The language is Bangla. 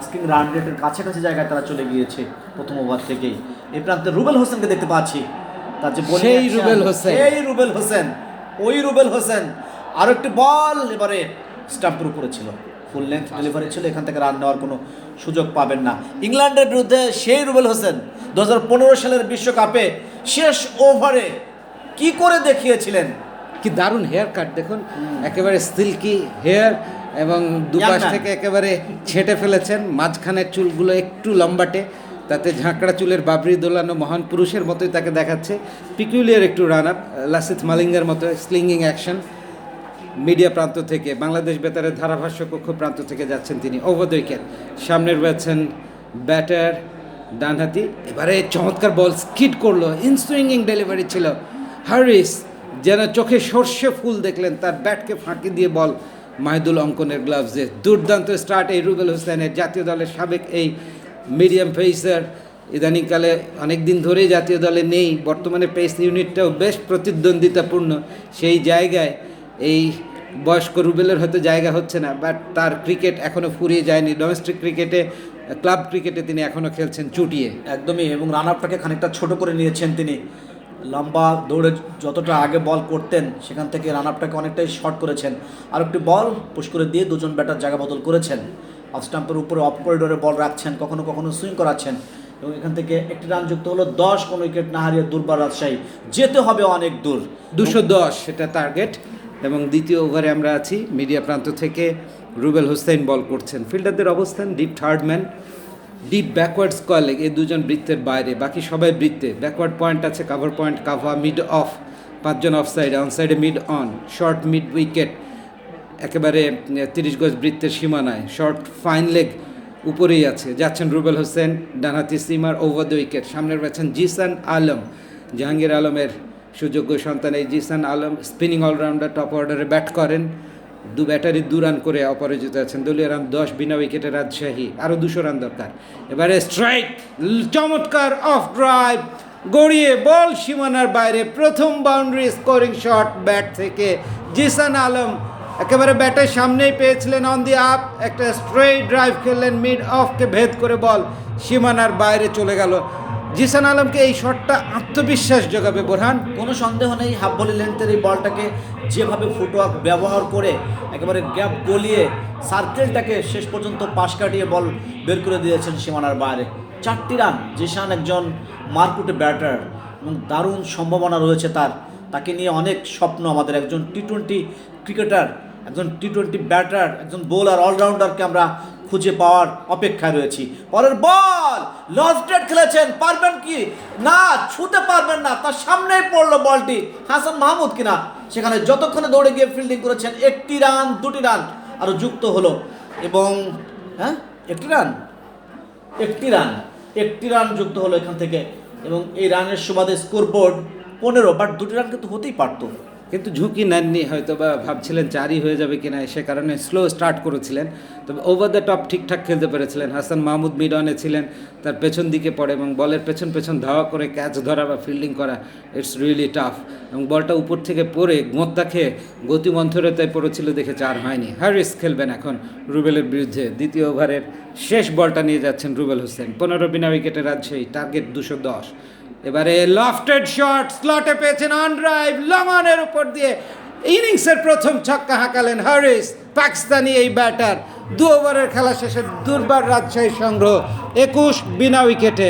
আস্কিং রান রেটের কাছাকাছি জায়গায় তারা চলে গিয়েছে প্রথম ওভার থেকেই। এই প্রান্তে রুবেল হোসেনকে দেখতে পাচ্ছি। তার যে সেই রুবেল হোসেন। সেই রুবেল হোসেন ওই রুবেল হোসেন। আর একটি বল এবারে স্টাম্পের উপরে ছিল ফুল লেন্থ ডেলিভারি ছিল এখান থেকে রান নেওয়ার কোনো সুযোগ পাবেন না। ইংল্যান্ডের বিরুদ্ধে সেই রুবেল হোসেন দু পনেরো সালের বিশ্বকাপে শেষ ওভারে কি করে দেখিয়েছিলেন? কি দারুণ হেয়ার কাট দেখুন। একেবারে সিল্কি হেয়ার এবং দুপাশ থেকে একেবারে ছেটে ফেলেছেন। মাঝখানের চুলগুলো একটু লম্বাটে তাতে ঝাঁকড়া চুলের বাবরি দোলানো মহান পুরুষের মতোই তাকে দেখাচ্ছে। পিকুলিয়ার একটু রান আপ লাসিত মালিঙ্গার মতো স্লিঙ্গিং অ্যাকশন মিডিয়া প্রান্ত থেকে বাংলাদেশ বেতারের ধারাভাষ্য কক্ষ প্রান্ত থেকে যাচ্ছেন তিনি। ওভার দ্য উইকেট সামনে রয়েছেন ব্যাটার ডানহাতি। এবারে চমৎকার বল স্কিড করল ইনসুইঙ্গিং ডেলিভারি ছিল। হারিস যেন চোখে সর্ষে ফুল দেখলেন তার ব্যাটকে ফাঁকি দিয়ে বল মাহিদুল অঙ্কনের গ্লাভসে দুর্দান্ত স্টার্ট এই রুবেল হোসেনের জাতীয় দলের সাবেক এই মিডিয়াম পেসার ইদানিংকালে অনেক দিন ধরেই জাতীয় দলে নেই। বর্তমানে পেস ইউনিটটাও বেশ প্রতিদ্বন্দ্বিতাপূর্ণ। সেই জায়গায় এই বয়স্ক রুবেলের হয়তো জায়গা হচ্ছে না বাট তার ক্রিকেট এখনও ফুরিয়ে যায়নি। ডোমেস্টিক ক্রিকেটে ক্লাব ক্রিকেটে তিনি এখনও খেলছেন চুটিয়ে। একদমই, এবং রান আপটাকে খানিকটা ছোট করে নিয়েছেন তিনি। লম্বা দৌড়ে যতটা আগে বল করতেন, সেখান থেকে রান আপটাকে অনেকটাই শর্ট করেছেন। আর একটি বল পুশ করে দিয়ে দুজন ব্যাটার জায়গা বদল করেছেন। অফ স্টাম্পের উপরে অফ করিডোরে বল রাখছেন, কখনো কখনো সুইং করাচ্ছেন। এবং এখান থেকে একটি রান যুক্ত হলো দশ, কোনো উইকেট না হারিয়ে দুর্বার রাজশাহী। যেতে হবে অনেক দূর। দুশো দশ, সেটা টার্গেট এবং দ্বিতীয় ওভারে আমরা আছি মিডিয়া প্রান্ত থেকে রুবেল হোসেন বল করছেন। ফিল্ডারদের অবস্থান deep third man deep backward square leg এই দুজন বৃত্তের বাইরে, বাকি সবাই বৃত্তে। ব্যাকওয়ার্ড পয়েন্ট আছে cover point cover mid off পাঁচজন অফ সাইডে অন সাইডে mid on short mid wicket একেবারে তিরিশ গজ বৃত্তের সীমানায় শর্ট ফাইন লেগ উপরেই আছে। যাচ্ছেন রুবেল হোসেন, ডানহাতি সিমার ওভার দ্য উইকেট সামনে রয়েছেন জিসান আলম, জাহাঙ্গীর আলমের সুযোগ্য সন্তান এই Zisan Alam spinning allrounder top অর্ডারে ব্যাট করেন। দু ব্যাটারি, দু রান করে অপরাজিত আছেন। দলীয় রান দশ, বিনা উইকেটে রাজশাহী। আরও দুশো রান দরকার। এবারে স্ট্রাইক চমৎকার অফ ড্রাইভ গড়িয়ে বল সীমানার বাইরে। প্রথম বাউন্ডারি স্কোরিং শট ব্যাট থেকে জিসান আলম একেবারে ব্যাটের সামনেই পেয়েছিলেন অন দি আপ একটা স্ট্রেট ড্রাইভ খেললেন মিড অফকে ভেদ করে বল সীমানার বাইরে চলে গেল। জিসান আলমকে এই শটটা আত্মবিশ্বাস যোগাবে বোরহান। কোনো সন্দেহ নেই, হাফ বলি লেন্থের এই বলটাকে যেভাবে ফুটওয়ার্ক ব্যবহার করে একেবারে গ্যাপ গলিয়ে সার্কেলটাকে শেষ পর্যন্ত পাশ কাটিয়ে বল বের করে দিয়েছেন সীমানার বাইরে। চারটি রান, জিসান একজন মারকুটে ব্যাটার এবং দারুণ সম্ভাবনা রয়েছে তার। তাকে নিয়ে অনেক স্বপ্ন আমাদের একজন টি টোয়েন্টি ক্রিকেটার একজন টি টোয়েন্টি ব্যাটার একজন বোলার অলরাউন্ডারকে আমরা খুঁজে পাওয়ার অপেক্ষায় রয়েছি। পরের বল লফটেড খেলেছেন, পারবেন কি? না, ছুতে পারবেন না, তার সামনেই পড়ল বলটি। হাসান মাহমুদ কিনা? সেখানে যতক্ষণে দৌড়ে গিয়ে ফিল্ডিং করেছেন, একটি রান দুটি রান আরও যুক্ত হলো। এবং হ্যাঁ? একটি রান একটি রান একটি রান যুক্ত হলো এখান থেকে। এবং এই রানের সুবাদে স্কোরবোর্ড পনেরো বাট দুটি রান কিন্তু হতেই পারতো। কিন্তু ঝুঁকি নেননি, হয়তো বা ভাবছিলেন চারই হয়ে যাবে কিনা, সে কারণে স্লো স্টার্ট করেছিলেন। তবে ওভার দ্য টপ ঠিকঠাক খেলতে পেরেছিলেন। হাসান মাহমুদ মিডনে ছিলেন, তার পেছন দিকে পড়ে এবং বলের পেছন পেছন ধাওয়া করে ক্যাচ ধরা বা ফিল্ডিং করা ইটস রিয়েলি টাফ এবং বলটা উপর থেকে পড়ে গোঁত্তা খেয়ে গতিমন্থরতায় পড়েছিল দেখে চার হয়নি। হ্যারিস খেলবেন এখন রুবেলের বিরুদ্ধে। দ্বিতীয় ওভারের শেষ বলটা নিয়ে যাচ্ছেন রুবেল হোসেন। পনেরো বিনা উইকেটে রাজশাহী টার্গেট দুশো দশ। এবারে লফটেড শট স্লটে পেয়েছেন অন ড্রাইভ লঙ্গনের উপর দিয়ে ইনিংসের প্রথম ছক্কা হাঁকালেন হারিস পাকিস্তানি এই ব্যাটার দু ওভারের খেলা শেষে দুর্বার রাজশাহী সংগ্রহ, একুশ বিনা উইকেটে